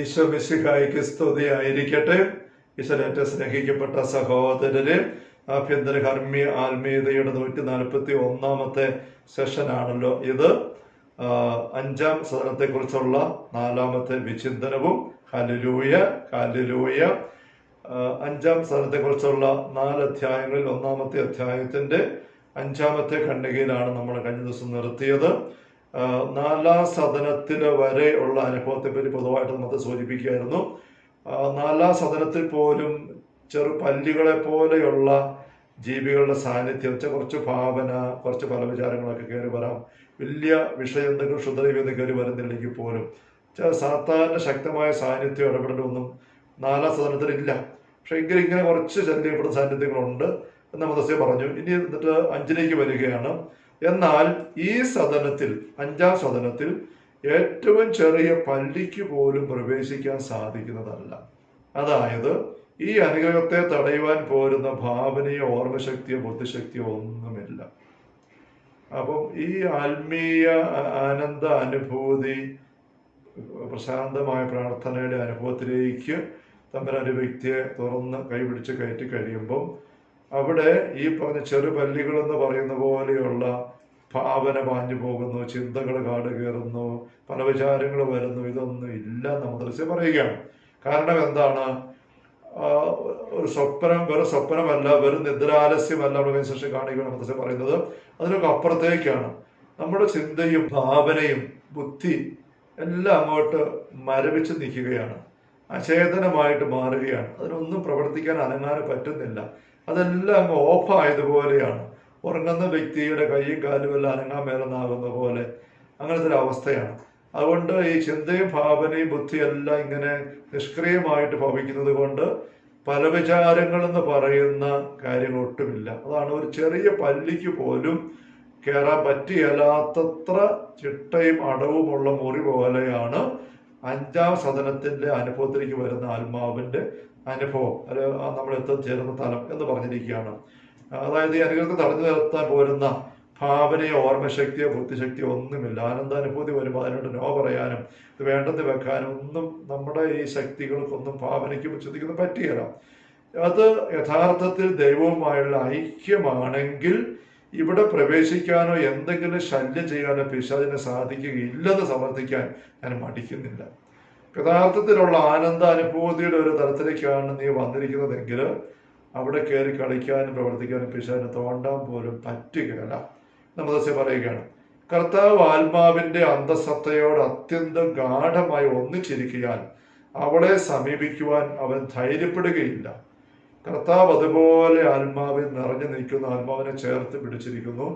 ഈശോ മിശിഹായിക്ക് സ്തുതിയായിരിക്കട്ടെ. ഈശ്വരേറ്റ സ്നേഹിക്കപ്പെട്ട സഹോദരര് ആഭ്യന്തര കർമ്മി ആത്മീയതയുടെ നൂറ്റി നാൽപ്പത്തി ഒന്നാമത്തെ സെഷനാണല്ലോ ഇത്. അഞ്ചാം സദനത്തെക്കുറിച്ചുള്ള നാലാമത്തെ വിചിന്തനവും. ഹലിലൂയ ഹലിലൂയ അഞ്ചാം സദനത്തെക്കുറിച്ചുള്ള നാല് അധ്യായങ്ങളിൽ ഒന്നാമത്തെ അധ്യായത്തിന്റെ അഞ്ചാമത്തെ ഖണ്ഡികയിലാണ് നമ്മൾ കഴിഞ്ഞ ദിവസം നിർത്തിയത്. നാലാം സദനത്തിന് വരെ ഉള്ള അനുഭവത്തെ പറ്റി പൊതുവായിട്ട് നമുക്ക് സൂചിപ്പിക്കുകയായിരുന്നു നാലാം സദനത്തിൽ പോലും ചെറു പല്ലികളെ പോലെയുള്ള ജീവികളുടെ സാന്നിധ്യം കുറച്ച് ഭാവന കുറച്ച് പല വിചാരങ്ങളൊക്കെ കയറി വരാം. വലിയ വിഷയം എന്തെങ്കിലും കയറി വരുന്നില്ലെങ്കിൽ പോലും. സാധാരണ ശക്തമായ സാന്നിധ്യം ഇടപെടലൊന്നും നാലാം സദനത്തിൽ ഇല്ല. പക്ഷെ എങ്കിലും ഇങ്ങനെ കുറച്ച് ശല്യപ്പെടുന്ന സാന്നിധ്യങ്ങളുണ്ട് എന്ന് മദസ്യ പറഞ്ഞു. ഇനി എന്നിട്ട് അഞ്ചിലേക്ക് വരികയാണ്. എന്നാൽ ഈ സദനത്തിൽ അഞ്ചാം സദനത്തിൽ ഏറ്റവും ചെറിയ പള്ളിക്ക് പോലും പ്രവേശിക്കാൻ സാധിക്കുന്നതല്ല. അതായത് ഈ അനുഗ്രഹത്തെ തടയുവാൻ പോരുന്ന ഭാവനയോ ഓർമ്മശക്തിയോ ബുദ്ധിശക്തിയോ ഒന്നുമില്ല. അപ്പം ഈ ആത്മീയ ആനന്ദ അനുഭൂതി പ്രശാന്തമായ പ്രാർത്ഥനയുടെ അനുഭവത്തിലേക്ക് തമ്മിൽ ഒരു വ്യക്തിയെ തുറന്ന് കൈപിടിച്ച് കയറ്റി കഴിയുമ്പം അവിടെ ഈ പറഞ്ഞ ചെറുപല്ലികൾ എന്ന് പറയുന്ന പോലെയുള്ള ഭാവന പാഞ്ഞു പോകുന്നു ചിന്തകൾ കാട് കയറുന്നു പല വിചാരങ്ങൾ വരുന്നു. ഇതൊന്നും ഇല്ല നമ്മൾ ദൃശ്യം പറയുകയാണ്. കാരണം എന്താണ്? ഒരു സ്വപ്നം വെറും സ്വപ്നമല്ല വെറും നിദ്രാലസ്യമല്ല ഓർഗനൈസേഷൻ കാണിക്കുകയാണ് മദ്രസ പറയുന്നത്. അതിനൊക്കെ അപ്പുറത്തേക്കാണ്. നമ്മുടെ ചിന്തയും ഭാവനയും ബുദ്ധി എല്ലാം അങ്ങോട്ട് മരവിച്ച് നിൽക്കുകയാണ്. അചേതനമായിട്ട് മാറുകയാണ്. അതിനൊന്നും പ്രവർത്തിക്കാൻ അനങ്ങാൻ പറ്റുന്നില്ല. അതെല്ലാം അങ്ങ് ഓഫായതുപോലെയാണ് ഉറങ്ങുന്ന വ്യക്തിയുടെ കൈയും കാലും എല്ലാം അനങ്ങാൻ മേലെന്നാകുന്ന പോലെ അങ്ങനത്തെ ഒരു അവസ്ഥയാണ്. അതുകൊണ്ട് ഈ ചിന്തയും ഭാവനയും ബുദ്ധിയും എല്ലാം ഇങ്ങനെ നിഷ്ക്രിയമായിട്ട് ഭവിക്കുന്നത് കൊണ്ട് പല വിചാരങ്ങളെന്ന് പറയുന്ന കാര്യങ്ങൾ ഒട്ടുമില്ല അതാണ് ഒരു ചെറിയ പല്ലിക്ക് പോലും കയറാൻ പറ്റിയല്ലാത്തത്ര ചിട്ടയും അടവുമുള്ള മുറി പോലെയാണ് അഞ്ചാം സദനത്തിന്റെ അനുഭവത്തിലേക്ക് വരുന്ന ആത്മാവിന്റെ അനുഭവം നമ്മൾ നമ്മൾ എത്തിച്ചേരുന്ന തലം എന്ന് പറഞ്ഞിരിക്കുകയാണ്. അതായത് ഈ അനുഗ്രഹത്തെ തടഞ്ഞു നിർത്താൻ പോരുന്ന ഭാവനയോ ഓർമ്മശക്തിയോ ബുദ്ധിശക്തിയോ ഒന്നുമില്ല. ആനന്ദാനുഭൂതി വരുമ്പോൾ അതിനോട് നോ പറയാനും ഇത് വേണ്ടത് വെക്കാനും ഒന്നും നമ്മുടെ ഈ ശക്തികൾക്കൊന്നും ഭാവനയ്ക്കും ചിന്തിക്കുന്ന പറ്റുകയില്ല അത് യഥാർത്ഥത്തിൽ ദൈവവുമായുള്ള ഐക്യമാണെങ്കിൽ ഇവിടെ പ്രവേശിക്കാനോ എന്തെങ്കിലും ശല്യം ചെയ്യാനോ പിശാചിനെ സാധിക്കുകയില്ലെന്ന് സമർത്ഥിക്കാൻ ഞാൻ മടിക്കുന്നില്ല. യഥാർത്ഥത്തിലുള്ള ആനന്ദ അനുഭൂതിയുടെ ഒരു തലത്തിലേക്കാണ് നീ വന്നിരിക്കുന്നതെങ്കിൽ അവിടെ കയറി കളിക്കാനും പ്രവർത്തിക്കാനും പിശാനും തോണ്ടാൻ പോലും പറ്റുകയല്ല നമ്മദസ്യ പറയുകയാണ്. കർത്താവ് ആത്മാവിന്റെ അന്തസത്തയോട് അത്യന്തം ഗാഠമായി ഒന്നിച്ചിരിക്കാൻ അവളെ സമീപിക്കുവാൻ അവൻ ധൈര്യപ്പെടുകയില്ല. കർത്താവ് അതുപോലെ ആത്മാവിൽ നിറഞ്ഞു നിൽക്കുന്ന ആത്മാവിനെ ചേർത്ത് പിടിച്ചിരിക്കുന്നു.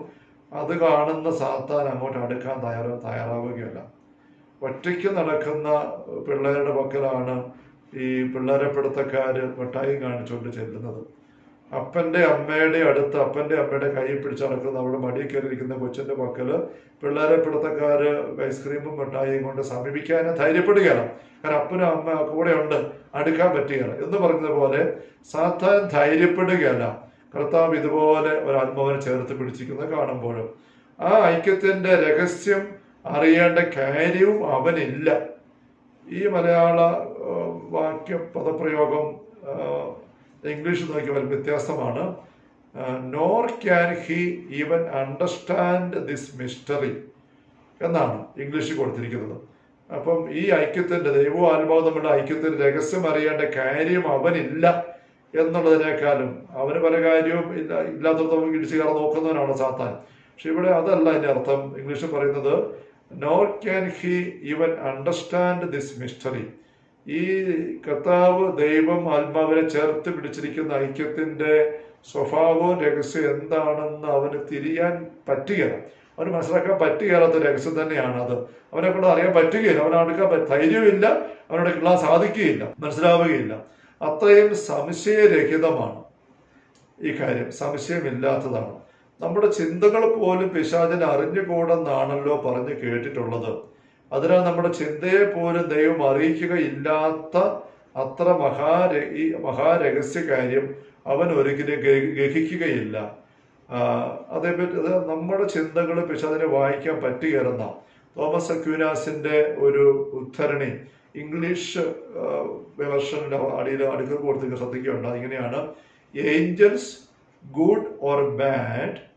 അത് കാണുന്ന സാത്താൻ അങ്ങോട്ട് അടുക്കാൻ തയ്യാറ തയ്യാറാവുകയല്ല. ഒറ്റയ്ക്ക് നടക്കുന്ന പിള്ളേരുടെ പക്കലാണ് ഈ പിള്ളേരെ പിടുത്തക്കാര് മിഠായി കാണിച്ചുകൊണ്ട് ചെല്ലുന്നത്. അപ്പന്റെ അമ്മയുടെ അടുത്ത് അപ്പന്റെ അമ്മയുടെ കൈ പിടിച്ച് നടക്കുന്ന അവിടെ മടിയിൽ കയറിയിരിക്കുന്ന കൊച്ചിന്റെ പക്കൽ പിള്ളേരെ പിടുത്തക്കാര് ഐസ്ക്രീമും മിഠായിയും കൊണ്ട് സമീപിക്കാനും ധൈര്യപ്പെടുകയാണ്. കാരണം അപ്പനും അമ്മ കൂടെ ഉണ്ട് അടുക്കാൻ പറ്റുകയാണ് എന്ന് പറഞ്ഞതുപോലെ പോലെ സാത്താൻ ധൈര്യപ്പെടുകയല്ല. കർത്താവ് ഇതുപോലെ ഒരു ആത്മാവിനെ ചേർത്ത് പിടിച്ചിരിക്കുന്നത് കാണുമ്പോഴും ആ ഐക്യത്തിന്റെ രഹസ്യം അറിയേണ്ട കാര്യവും അവനില്ല. ഈ മലയാള വാക്യ പദപ്രയോഗം ഇംഗ്ലീഷ് നോക്കിയാൽ വ്യത്യാസമാണ്. Nor can he even understand this mystery എന്നാണ് ഇംഗ്ലീഷിൽ കൊടുത്തിരിക്കുന്നത്. അപ്പം ഈ ഐക്യത്തിന്റെ ദൈവവും ആത്മാവും തമ്മിലുള്ള ഐക്യത്തിന്റെ രഹസ്യം അറിയേണ്ട കാര്യം അവനില്ല എന്നുള്ളതിനേക്കാളും അവന് പല കാര്യവും ഇല്ല ഇല്ലാത്തടത്തോളം ഇടിച്ചു കയറാൻ നോക്കുന്നവനാണ് സാത്താൻ. പക്ഷെ ഇവിടെ അതല്ല അതിന്റെ അർത്ഥം. ഇംഗ്ലീഷിൽ പറയുന്നത് nor can he even understand this mystery ഈ കർത്താവ് ദൈവം ആത്മാവിനെ ചേർത്ത് പിടിച്ചിരിക്കുന്ന ഐക്യത്തിന്റെ സ്വഭാവവും രഹസ്യം എന്താണെന്ന് അവന് തിരിയാൻ പറ്റുകയില്ല. അവന് മനസ്സിലാക്കാൻ പറ്റുകയില്ലാത്ത രഹസ്യം തന്നെയാണ് അത്. അവനെ കൊണ്ട് അറിയാൻ പറ്റുകയില്ല. അവനെ അടുക്കാൻ ധൈര്യമില്ല അവനോട് കിള്ളാൻ സാധിക്കുകയില്ല. മനസ്സിലാവുകയില്ല. അത്രയും സംശയരഹിതമാണ് ഈ കാര്യം. സംശയമില്ലാത്തതാണ്. നമ്മുടെ ചിന്തകൾ പോലും പിശാചിനെ അറിഞ്ഞുകൂടെന്നാണല്ലോ പറഞ്ഞ് കേട്ടിട്ടുള്ളത്. അതിനാൽ നമ്മുടെ ചിന്തയെ പോലും ദൈവം അറിയിക്കുകയില്ലാത്ത അത്ര മഹാര ഈ മഹാരഹസ്യ കാര്യം അവൻ ഒരിക്കലും ഗ്രഹി- ഗ്രഹിക്കുകയില്ല. അതേപറ്റി അത് നമ്മുടെ ചിന്തകൾ പിശാചിനെ വായിക്കാൻ പറ്റുകയെന്ന തോമസ് അക്യൂനാസിന്റെ ഒരു ഉദ്ധരണി ഇംഗ്ലീഷ് വിമർശനം അടിയിൽ അടുക്കൽ കൊടുത്ത് ശ്രദ്ധിക്കുകയുണ്ട് ഇങ്ങനെയാണ്. Angels good or bad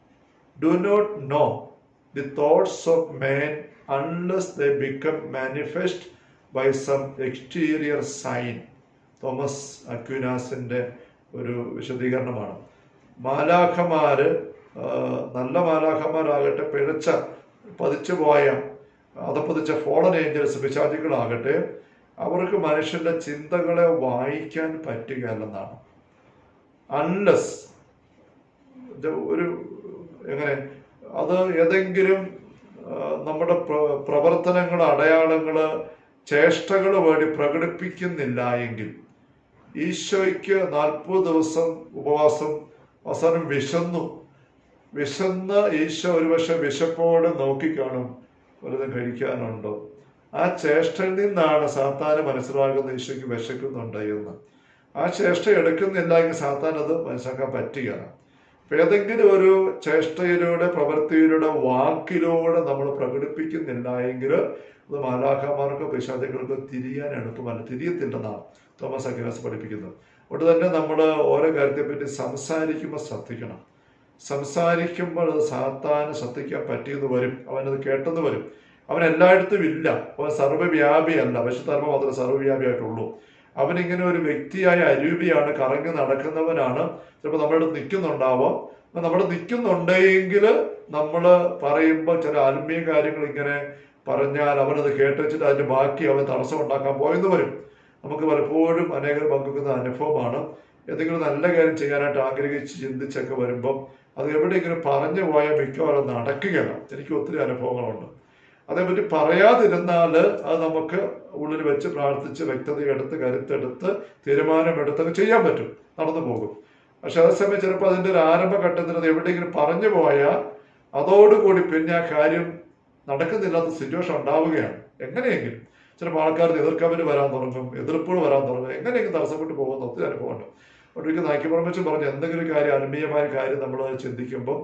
do not know the thoughts of man unless they become manifest by some exterior sign Thomas അക്വിനാസിന്റെ ഒരു വിശദീകരണമാണ്. മാലാഖമാര് നല്ല മാലാഖമാരാകട്ടെ പിഴച്ച പതിച്ചു പോയ അതപ്പതിച്ച ഫോളൻ ഏഞ്ചൽസ് പിശാചികളാകട്ടെ അവർക്ക് മനുഷ്യന്റെ ചിന്തകളെ വായിക്കാൻ പറ്റുകയല്ലെന്നാണ്. അൺലെസ് ഒരു എങ്ങനെ? അത് ഏതെങ്കിലും നമ്മുടെ പ്ര- പ്രവർത്തനങ്ങൾ അടയാളങ്ങൾ ചേഷ്ടകൾ വഴി പ്രകടിപ്പിക്കുന്നില്ല എങ്കിൽ ഈശോയ്ക്ക് നാൽപ്പത് ദിവസം ഉപവാസം അവസാനം വിശന്നു. വിശന്ന് ഈശോ ഒരുപക്ഷെ വിശപ്പോടെ നോക്കിക്കാണും വലുതും കഴിക്കാനുണ്ടോ? ആ ചേഷ്ടയിൽ നിന്നാണ് സാത്താന് മനസ്സിലാകുന്ന ഈശോയ്ക്ക് വിശക്കുന്നുണ്ട് എന്ന്. ആ ചേഷ്ട എടുക്കുന്നില്ല എങ്കിൽ സാത്താൻ അത് മനസ്സിലാക്കാൻ പറ്റുകയാണ് ഏതെങ്കിലും ഒരു ചേഷ്ടയിലൂടെ പ്രവൃത്തിയിലൂടെ വാക്കിലൂടെ നമ്മൾ പ്രകടിപ്പിക്കുന്നില്ല എങ്കിൽ അത് മാലാഖമാർക്കോ പിശാചുകൾക്കോ തിരിയാൻ എളുപ്പമല്ല. തിരിയത്തില്ലെന്നാണ് തോമസ് അഖിലാസ് പഠിപ്പിക്കുന്നത്. അതുകൊണ്ട് തന്നെ നമ്മൾ ഓരോ കാര്യത്തെപ്പറ്റി സംസാരിക്കുമ്പോൾ ശ്രദ്ധിക്കണം. സംസാരിക്കുമ്പോൾ അത് സാത്താന് ശ്രദ്ധിക്കാൻ പറ്റിയെന്ന് വരും. അവനത് കേട്ടെന്ന് വരും. അവൻ എല്ലായിടത്തും ഇല്ല. അവൻ സർവവ്യാപിയല്ല. ധർമ്മം മാത്രമേ സർവവ്യാപിയായിട്ടുള്ളൂ. അവനിങ്ങനെ ഒരു വ്യക്തിയായ അരൂപിയാണ് കറങ്ങി നടക്കുന്നവനാണ്. ചിലപ്പോൾ നമ്മുടെ നിൽക്കുന്നുണ്ടാവാം. നമ്മൾ നിൽക്കുന്നുണ്ടെങ്കിൽ നമ്മൾ പറയുമ്പോൾ ചില ആത്മീയ കാര്യങ്ങൾ ഇങ്ങനെ പറഞ്ഞാൽ അവനത് കേട്ടുവെച്ചിട്ട് അതിന്റെ ബാക്കി അവൻ തടസ്സം ഉണ്ടാക്കാൻ പോയെന്ന് വരും. നമുക്ക് പലപ്പോഴും അനേകർ പങ്കുവെക്കുന്ന അനുഭവമാണ്. എന്തെങ്കിലും നല്ല കാര്യം ചെയ്യാനായിട്ട് ആഗ്രഹിച്ച് ചിന്തിച്ചൊക്കെ വരുമ്പം അത് എവിടെയെങ്കിലും പറഞ്ഞു പോയാൽ മിക്കവാറും നടക്കുകയാണ്. എനിക്ക് ഒത്തിരി അനുഭവങ്ങളുണ്ട്. അതേപറ്റി പറയാതിരുന്നാൽ അത് നമുക്ക് ഉള്ളിൽ വെച്ച് പ്രാർത്ഥിച്ച് വ്യക്തതയെടുത്ത് കരുത്തെടുത്ത് തീരുമാനമെടുത്തൊക്കെ ചെയ്യാൻ പറ്റും. നടന്നു പോകും. പക്ഷെ അതേസമയം ചിലപ്പോൾ അതിന്റെ ഒരു ആരംഭഘട്ടത്തിൽ അത് എവിടെയെങ്കിലും പറഞ്ഞു പോയാൽ അതോടുകൂടി പിന്നെ ആ കാര്യം നടക്കുന്നില്ലാത്ത സിറ്റുവേഷൻ ഉണ്ടാവുകയാണ്. എങ്ങനെയെങ്കിലും. ചിലപ്പോൾ ആൾക്കാർ എതിർക്കവര് വരാൻ തുടങ്ങും എതിർപ്പുകൾ വരാൻ തുടങ്ങും. എങ്ങനെയെങ്കിലും തടസ്സപ്പെട്ട് പോകുന്ന ഒത്തിരി അനുഭവമുണ്ട്. ഒടുവിൽ നായ്ക്കുപറമ്പച്ചും പറഞ്ഞു എന്തെങ്കിലും കാര്യം ആത്മീയമായ കാര്യം നമ്മൾ ചിന്തിക്കുമ്പോൾ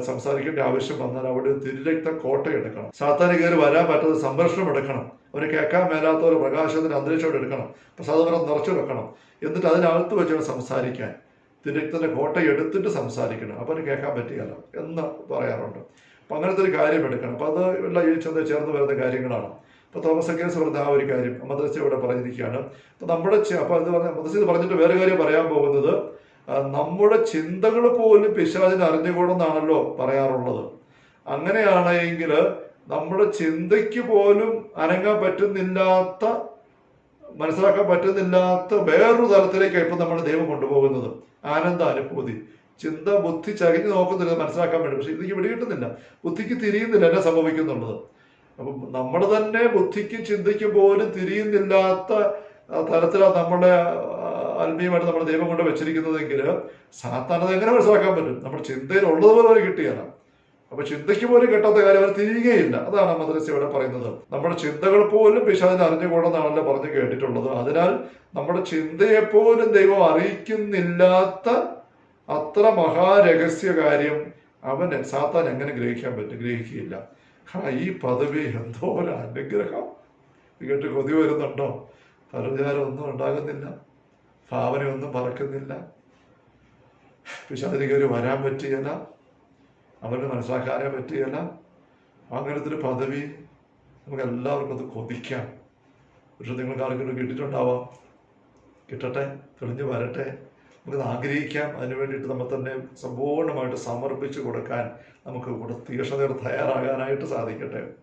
സംസാരിക്കേണ്ട ആവശ്യം വന്നാൽ അവിടെ ഒരു തിരുരക്ത കോട്ട എടുക്കണം. സാത്താന് കയറി വരാൻ പറ്റാത്ത സംരക്ഷണം എടുക്കണം. അവന് കേൾക്കാൻ മേലാത്ത ഒരു പ്രകാശത്തിന് അന്തരീക്ഷം എടുക്കണം. പ്രസാദപരം നിറച്ചു വെക്കണം. എന്നിട്ട് അതിനകത്ത് വെച്ചാണ് സംസാരിക്കാൻ. തിരുരക്തന്റെ കോട്ട എടുത്തിട്ട് സംസാരിക്കണം. അപ്പം കേൾക്കാൻ പറ്റുകയല്ല എന്ന് പറയാറുണ്ട്. അപ്പം അങ്ങനത്തെ ഒരു കാര്യം എടുക്കണം. അപ്പം അത് എല്ലാം ഈ ചെന്ന് ചേർന്ന് വരുന്ന കാര്യങ്ങളാണ്. ഇപ്പോൾ തോമസ് അക്കേസ് പറഞ്ഞ ആ ഒരു കാര്യം മദ്രസ ഇവിടെ പറഞ്ഞിരിക്കുകയാണ്. അപ്പൊ നമ്മുടെ അപ്പം അത് പറഞ്ഞ മദ്രസ ഇത് പറഞ്ഞിട്ട് വേറെ കാര്യം പറയാൻ പോകുന്നത് നമ്മുടെ ചിന്തകൾ പോലും പിശാചിന് അറിഞ്ഞുകൂടെന്നാണല്ലോ പറയാറുള്ളത്. അങ്ങനെയാണെങ്കിൽ നമ്മുടെ ചിന്തയ്ക്ക് പോലും അനങ്ങാൻ പറ്റുന്നില്ലാത്ത മനസ്സിലാക്കാൻ പറ്റുന്നില്ലാത്ത വേറൊരു തലത്തിലേക്കാണ് ഇപ്പൊ നമ്മുടെ ദൈവം കൊണ്ടുപോകുന്നത്. ആനന്ദ അനുഭൂതി. ചിന്ത ബുദ്ധി ചകിഞ്ഞ് നോക്കുന്നില്ല മനസ്സിലാക്കാൻ വേണ്ടി. പക്ഷെ ഇതിക്ക് പിടികിട്ടുന്നില്ല ബുദ്ധിക്ക് തിരിയുന്നില്ല എന്നെ സംഭവിക്കുന്നുള്ളത്. അപ്പം നമ്മുടെ തന്നെ ബുദ്ധിക്കും ചിന്തയ്ക്കും പോലും തിരിയുന്നില്ലാത്ത തരത്തിലാണ് നമ്മുടെ ആത്മീയമായിട്ട് നമ്മുടെ ദൈവം കൊണ്ട് വെച്ചിരിക്കുന്നതെങ്കിൽ സാത്താനത് എങ്ങനെ മനസ്സിലാക്കാൻ പറ്റും? നമ്മുടെ ചിന്തയിൽ ഉള്ളതുപോലെ കിട്ടിയാണ് അപ്പൊ ചിന്തയ്ക്ക് പോലും കിട്ടാത്ത കാര്യം അവർ തിരികെയില്ല അതാണ് മദ്രസ ഇവിടെ പറയുന്നത്. നമ്മുടെ ചിന്തകൾ പോലും പിശാദിന് അറിഞ്ഞുകൂടെന്നാണല്ലോ പറഞ്ഞു കേട്ടിട്ടുള്ളത്. അതിനാൽ നമ്മുടെ ചിന്തയെ പോലും ദൈവം അറിയിക്കുന്നില്ലാത്ത അത്ര മഹാരഹസ്യ കാര്യം അവന് സാത്താൻ എങ്ങനെ ഗ്രഹിക്കാൻ പറ്റും? ഗ്രഹിക്കുകയില്ല. ഈ പദവി എന്തോ ഒരു അനുഗ്രഹം. കേട്ട് കൊതി വരുന്നുണ്ടോ? പരവിചാരം ഒന്നും ഉണ്ടാകുന്നില്ല. ഭാവനയൊന്നും പറക്കുന്നില്ല പിശാചിന് അവർ വരാൻ പറ്റുകയില്ല. അവരുടെ മനസ്സിലാക്കാനേ പറ്റുകയില്ല. അങ്ങനത്തെ ഒരു പദവി നമുക്ക് എല്ലാവർക്കും അത് കൊതിക്കാം. പക്ഷെ നിങ്ങൾക്ക് ആർക്കെങ്കിലും കിട്ടിയിട്ടുണ്ടാവാം. കിട്ടട്ടെ തെളിഞ്ഞു വരട്ടെ. നമുക്കത് ആഗ്രഹിക്കാം. അതിനു വേണ്ടിയിട്ട് നമ്മൾ തന്നെ സമ്പൂർണമായിട്ട് സമർപ്പിച്ചു കൊടുക്കാൻ നമുക്ക് കൂടെ തീക്ഷണതയോടെ തയ്യാറാകാനായിട്ട് സാധിക്കട്ടെ.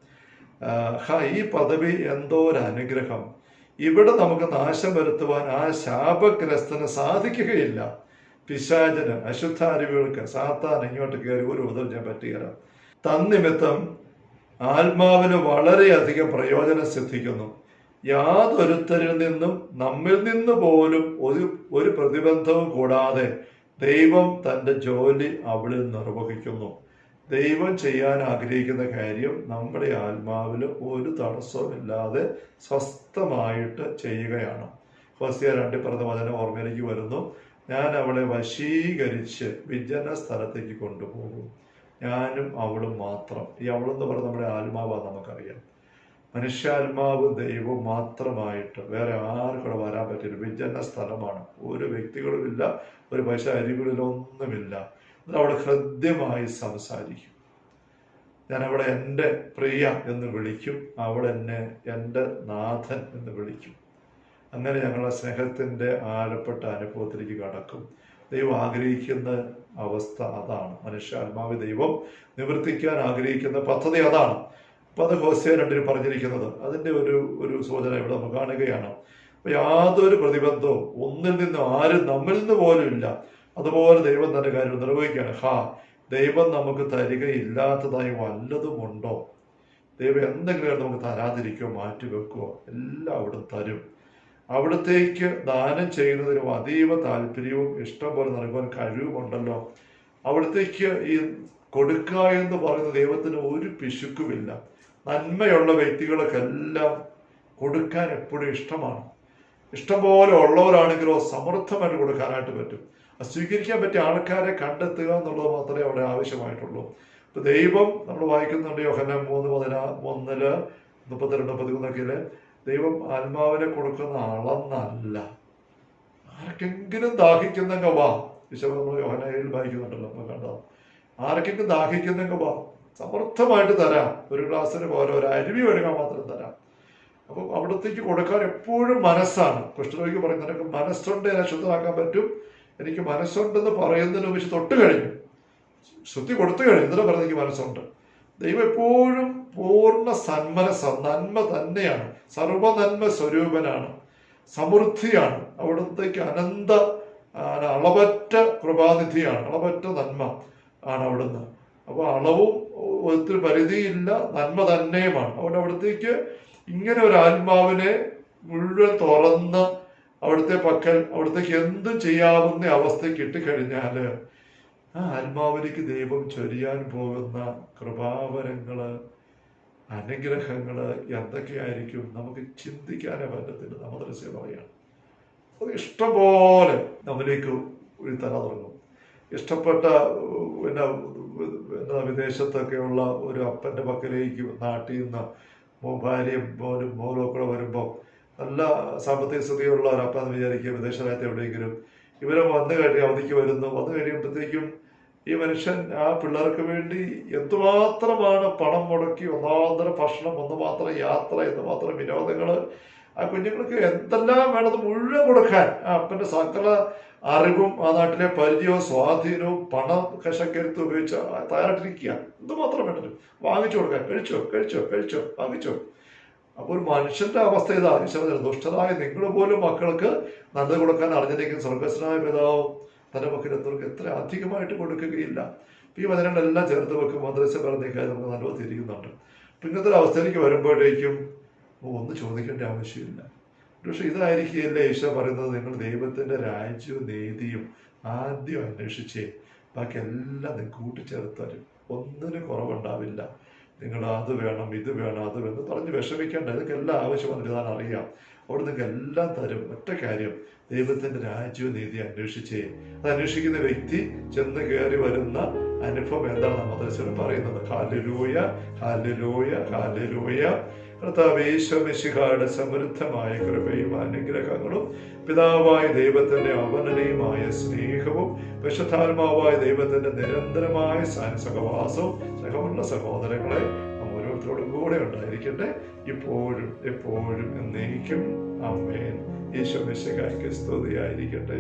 ഹാ ഈ പദവി എന്തോ ഒരു അനുഗ്രഹം. ഇവിടെ നമുക്ക് നാശം വരുത്തുവാൻ ആ ശാപഗ്രസ്തന് സാധിക്കുകയില്ല. പിശാചന് അശുദ്ധ അരുവികൾക്ക് സാത്താൻ ഇങ്ങോട്ട് കയറി ഒരു ഉപദ്രവിക്കാൻ പറ്റുകയില്ല തന്നിമിത്തം ആത്മാവിന് വളരെയധികം പ്രയോജനം സിദ്ധിക്കുന്നു. യാതൊരുത്തരിൽ നിന്നും നമ്മിൽ നിന്ന് പോലും ഒരു ഒരു പ്രതിബന്ധവും കൂടാതെ ദൈവം തന്റെ ജോലി അവളിൽ നിർവഹിക്കുന്നു. ദൈവം ചെയ്യാൻ ആഗ്രഹിക്കുന്ന കാര്യം നമ്മുടെ ആത്മാവിൽ ഒരു തടസ്സവും ഇല്ലാതെ സ്വസ്ഥമായിട്ട് ചെയ്യുകയാണ്. ഹോസിയ രണ്ട് പറഞ്ഞ വചനം ഓർമ്മയിലേക്ക് വരുന്നു. ഞാൻ അവളെ വശീകരിച്ച് വിജന സ്ഥലത്തേക്ക് കൊണ്ടുപോകും. ഞാനും അവളും മാത്രം. ഈ അവളെന്ന് പറഞ്ഞ നമ്മുടെ ആത്മാവാണ് നമുക്കറിയാം. മനുഷ്യാത്മാവ് ദൈവം മാത്രമായിട്ട് വേറെ ആർക്കും ഇവിടെ വരാൻ പറ്റില്ല. വിജന സ്ഥലമാണ്. ഒരു വ്യക്തികളുമില്ല ഒരു പൈസ അരികളിലൊന്നുമില്ല അവിടെ ഹൃദ്യമായി സംസാരിക്കും. ഞാൻ അവിടെ എന്റെ പ്രിയ എന്ന് വിളിക്കും. അവിടെ എന്നെ എന്റെ നാഥൻ എന്ന് വിളിക്കും. അങ്ങനെ ഞങ്ങളുടെ സ്നേഹത്തിന്റെ ആഴപ്പെട്ട അനുഭവത്തിലേക്ക് കടക്കും. ദൈവം ആഗ്രഹിക്കുന്ന അവസ്ഥ അതാണ്. മനുഷ്യ ആത്മാവി ദൈവം നിവർത്തിക്കാൻ ആഗ്രഹിക്കുന്ന പദ്ധതി അതാണ്. അപ്പൊ അത് ഹോസ്യ രണ്ടിന് പറഞ്ഞിരിക്കുന്നത്. അതിന്റെ ഒരു ഒരു സൂചന ഇവിടെ നമുക്ക് കാണുകയാണ്. അപ്പം യാതൊരു പ്രതിബന്ധവും ഒന്നിൽ നിന്നും ആരും നമ്മിൽ നിന്ന് പോലും ഇല്ല. അതുപോലെ ദൈവം തന്റെ കാര്യം നിർവഹിക്കുകയാണ്. ഹാ ദൈവം നമുക്ക് തരികയില്ലാത്തതായി വല്ലതുമുണ്ടോ ദൈവം എന്തെങ്കിലും നമുക്ക് തരാതിരിക്കോ മാറ്റിവെക്കോ എല്ലാം അവിടെ തരും. അവിടത്തേക്ക് ദാനം ചെയ്യുന്നതിനും അതീവ താല്പര്യവും ഇഷ്ടം പോലെ നൽകുവാൻ കഴിവുമുണ്ടല്ലോ. അവിടത്തേക്ക് ഈ കൊടുക്കുക എന്ന് പറയുന്ന ദൈവത്തിന് ഒരു പിശുക്കുമില്ല. നന്മയുള്ള വ്യക്തികൾക്കെല്ലാം കൊടുക്കാൻ എപ്പോഴും ഇഷ്ടമാണ്. ഇഷ്ടംപോലെ ഉള്ളവരാണെങ്കിലോ സമൃദ്ധമായിട്ട് കൊടുക്കാനായിട്ട് പറ്റും. സ്വീകരിക്കാൻ പറ്റിയ ആൾക്കാരെ കണ്ടെത്തുക എന്നുള്ളത് മാത്രമേ അവിടെ ആവശ്യമായിട്ടുള്ളൂ. അപ്പൊ ദൈവം നമ്മൾ വായിക്കുന്നുണ്ട് യോഹന മൂന്ന് പതിനാ ഒന്നിൽ മുപ്പത്തിരണ്ട് പതിമൂന്നൊക്കെയിൽ ദൈവം ആത്മാവിനെ കൊടുക്കുന്ന അളന്നല്ല ആർക്കെങ്കിലും ദാഹിക്കുന്നെങ്കിൽ വാ. വിശവ നമ്മൾ യോഹനയിൽ വായിക്കുന്നുണ്ടല്ലോ നമ്മൾ കണ്ടോ? ആർക്കെങ്കിലും ദാഹിക്കുന്നെങ്കിൽ വാ. സമർത്ഥമായിട്ട് തരാം. ഒരു ഗ്ലാസ്സിന് പോലെ ഒരു അരുവി ഒഴുകാൻ മാത്രം തരാം. അപ്പം അവിടത്തേക്ക് കൊടുക്കാൻ എപ്പോഴും മനസ്സാണ്. കുഷ്ഠരോഗിക്ക് പറയുന്ന മനസ്സുണ്ട് എന്നെ ശുദ്ധമാക്കാൻ പറ്റും. എനിക്ക് മനസ്സുണ്ടെന്ന് പറയുന്നതിന് വെച്ച് തൊട്ട് കഴിഞ്ഞു. ശുദ്ധി കൊടുത്തു കഴിഞ്ഞു. എന്നിട്ട് പറഞ്ഞ എനിക്ക് മനസ്സുണ്ട്. ദൈവം എപ്പോഴും പൂർണ സന്മനസ നന്മ തന്നെയാണ്. സർവനന്മ സ്വരൂപനാണ്. സമൃദ്ധിയാണ്. അവിടത്തേക്ക് അനന്ത അളവറ്റ കൃപാനിധിയാണ്. അളവറ്റ നന്മ ആണ് അവിടുന്ന്. അപ്പോൾ അളവും ഒത്തിരി പരിധിയില്ല. നന്മ തന്നെയുമാണ്. അതുകൊണ്ട് അവിടത്തേക്ക് ഇങ്ങനെ ഒരു ആത്മാവിനെ മുഴുവൻ തുറന്ന് അവിടുത്തെ പക്കൽ അവിടത്തേക്ക് എന്തും ചെയ്യാവുന്ന അവസ്ഥയ്ക്ക് ഇട്ടുകഴിഞ്ഞാൽ ആ ആത്മാവിലേക്ക് ദൈവം ചൊരിയാൻ പോകുന്ന കൃപാവരങ്ങൾ അനുഗ്രഹങ്ങൾ എന്തൊക്കെയായിരിക്കും? നമുക്ക് ചിന്തിക്കാനേ പറ്റത്തില്ല. നമ്മുടെ രസ്യം പറയാണ്. അത് ഇഷ്ടംപോലെ നമ്മിലേക്ക് തരാൻ തുടങ്ങും. ഇഷ്ടപ്പെട്ട പിന്നെ എന്താ വിദേശത്തൊക്കെയുള്ള ഒരു അപ്പന്റെ പക്കലേക്ക് നാട്ടിൽ നിന്ന് ഭാര്യയും മോനും മോനും ഒക്കെ വരുമ്പോൾ നല്ല സാമ്പത്തിക സ്ഥിതിയുള്ള ഒരു അപ്പൻ വിചാരിക്കുക വിദേശ രാജ്യത്ത് എവിടെയെങ്കിലും ഇവരെ വന്നു കഴിഞ്ഞ് അവധിക്ക് വരുന്നു. വന്നു കഴിയുമ്പോഴത്തേക്കും ഈ മനുഷ്യൻ ആ പിള്ളേർക്ക് വേണ്ടി എന്തുമാത്രമാണ് പണം മുടക്കി ഒന്നാന്തരം ഭക്ഷണം ഒന്ന് മാത്രം യാത്ര എന്ന് മാത്രം വിനോദങ്ങൾ ആ കുഞ്ഞുങ്ങൾക്ക് എന്തെല്ലാം വേണത് മുഴുവൻ കൊടുക്കാൻ. ആ അപ്പന്റെ സകല അറിവും ആ നാട്ടിലെ പരിചയവും സ്വാധീനവും പണം കശക്കരുത്ത് ഉപയോഗിച്ച് തയ്യാറായിട്ടിരിക്കുക എന്തുമാത്രം വേണ്ടത് വാങ്ങിച്ചു കൊടുക്കാൻ. കഴിച്ചോ? കഴിച്ചോ? കഴിച്ചോ? വാങ്ങിച്ചോ? അപ്പോൾ മനുഷ്യന്റെ അവസ്ഥ ഇതാ. ഈശ്വര ദുഷ്ടരായ നിങ്ങൾ പോലും മക്കൾക്ക് നല്ലത് കൊടുക്കാൻ അറിഞ്ഞിരിക്കുന്ന. സ്വർഗസ്വനായ പിതാവ് തന്റെ മക്കൾ എത്ര അധികമായിട്ട് കൊടുക്കുകയില്ല. ഈ വചനങ്ങളെല്ലാം ചേർത്ത് വെക്കും മദ്രസ പറഞ്ഞേക്കാൾ നമുക്ക് നല്ലത് തിരിക്കുന്നുണ്ട് പിന്നത്തെ അവസ്ഥയിലേക്ക് വരുമ്പോഴേക്കും ഒന്ന് ചോദിക്കേണ്ട ആവശ്യമില്ല. പക്ഷെ ഇതായിരിക്കില്ല ഈശോ പറയുന്നത്? നിങ്ങൾ ദൈവത്തിന്റെ രാജ്യവും നീതിയും ആദ്യം അന്വേഷിച്ചേ. ബാക്കി എല്ലാം കൂട്ടിച്ചേർത്തരും കൂട്ടിച്ചേർത്ത് തരും ഒന്നിനും കുറവുണ്ടാവില്ല. നിങ്ങൾ അത് വേണം ഇത് വേണം അത് വേണം പറഞ്ഞ് വിഷമിക്കേണ്ട. ഇതൊക്കെ എല്ലാം ആവശ്യമെന്ന് ഞാൻ അറിയാം. അവിടെ നിങ്ങൾക്ക് എല്ലാം തരും. ഒറ്റ കാര്യം ദൈവത്തിന്റെ രാജ്യവും നീതി അന്വേഷിച്ചേ. അത് അന്വേഷിക്കുന്ന വ്യക്തി ചെന്ന് കയറി വരുന്ന അനുഭവം എന്താണ് മദ്രസയിൽ പറയുന്നത്. Hallelujah hallelujah hallelujah. കർത്താവ് യേശോമിശിഹായുടെ സമൃദ്ധമായ കൃപയും അനുഗ്രഹങ്ങളും പിതാവായ ദൈവത്തിന്റെ അവനനയുമായ സ്നേഹവും വിശുദ്ധാത്മാവായ ദൈവത്തിന്റെ നിരന്തരമായ സഹവാസവും സഹമുള്ള സഹോദരങ്ങളെ ഓരോരുത്തരോടും കൂടെ ഉണ്ടായിരിക്കട്ടെ. ഇപ്പോഴും എപ്പോഴും എന്നേക്കും. അമ്മേൻ ഈശോ മിശിഖായ്ക്ക് സ്തുതിയായിരിക്കട്ടെ.